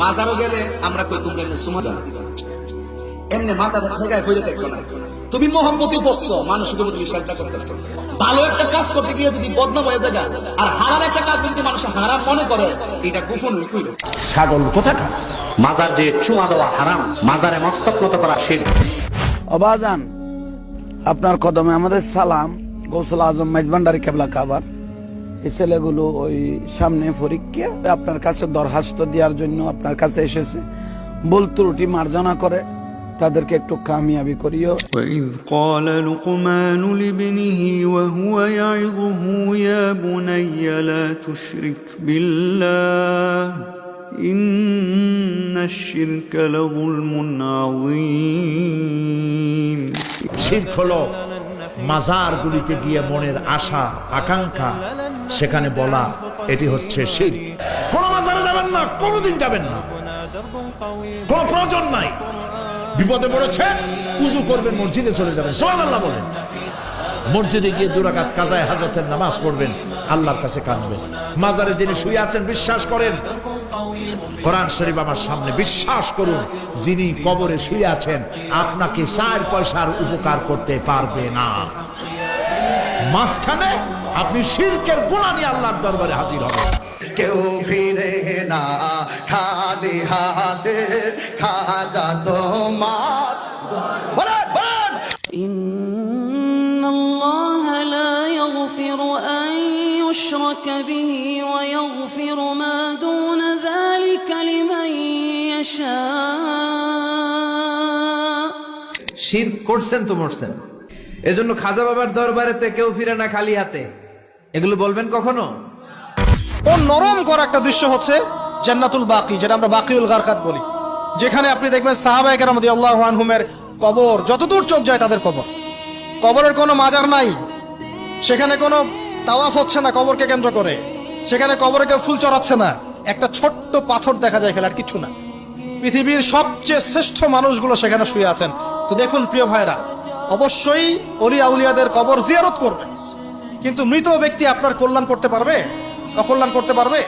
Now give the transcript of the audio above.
মাজারও গেলে আমরা কই তুমি এমনি সুমা যাও? এমনি মাথা ঠেকায় ফইরে দেখো না। তুমি মোহাম্মতি পড়ছো মানুষকে তুমি সাজদা করতেছো। ভালো একটা কাজ করতে গিয়ে যদি বদনাম হয়ে যায় আর হারাম একটা কাজ যদি মানুষ হারাম মনে করে এটা গোপন হইল। ছাগল কোথাকার? মাজার যে চুমা দেওয়া হারাম মাজারে মস্তক নত করা শির। অবাদান আপনার কদমে আমাদের সালাম গৌসল আজম মেজবান্ডারি কেবলা কাবার। এই ছেলেগুলো ওই সামনে পরীক্ষা আপনার কাছে দরখাস্ত দেওয়ার জন্য আপনার কাছে এসেছে ভুল ত্রুটি মার্জনা করে তাদেরকে একটু কামিয়াবি করিও وإذ قال لقمان لابنه وهو يعظه يا بني لا تشرك بالله إن الشرك لظلم عظيم শির্ক হলো মাজারগুলিতে গিয়ে মনের আশা আকাঙ্ক্ষা সেখানে বলা, এটি হচ্ছে শির। কোন মাজারে যাবেন না, কোনোদিন যাবেন না। কোন প্রয়োজন নাই। বিপদে পড়েছে, উজু করবেন, মসজিদে চলে যাবেন। সোহান আল্লাহ বলেন। মসজিদে গিয়ে দুরাকাত কাজায় হাজতের নামাজ পড়বেন, আল্লাহর কাছে কাঁদবেন। মাজারে যিনি শুয়ে আছেন, বিশ্বাস করেন। কোরআন শরীফ আমার সামনে, বিশ্বাস করুন, যিনি কবরে শুয়ে আছেন, আপনাকে চার পয়সার উপকার করতে পারবে না। মাঝখানে আপনি শিরকের গোড়া নিয়ে আল্লাহর দরবারে হাজির হবেন কেউ ফিরে না খালি হাতে খাজা তোমার বলেন, বলেন। إن الله لا يغفر أن يشرك به ويغفر ما دون ذلك لمن يشاء শির করছেন তো মরছেন এজন্য খাজা বাবার দরবারেতে কেউ ফিরে না খালি হাতে। এগুলো বলবেন কখনো? ও নরম করা একটা দৃশ্য হচ্ছে জান্নাতুল বাকি, যেটা আমরা বাকিউল গারকাত বলি। যেখানে আপনি দেখবেন সাহাবায়ে কেরাম রাদিয়াল্লাহু আনহুমের কবর, যতদূর চোখ যায় তাদের কবর। কবরের কোনো মাজার নাই। সেখানে কোনো তাওয়াফ হচ্ছে না কবরকে কেন্দ্র করে। সেখানে কবরে কেউ ফুল চড়াচ্ছে না। একটা ছোট্ট পাথর দেখা যায় খেলার কিছু না। পৃথিবীর সবচেয়ে শ্রেষ্ঠ মানুষগুলো সেখানে শুয়ে আছেন। তো দেখুন প্রিয় ভাইরা অবশ্যই অলি আউলিয়াদের কবর জিয়ারত করবে। কিন্তু মৃত ব্যক্তি আপনার কল্যাণ করতে পারবে? অকল্যাণ করতে পারবে?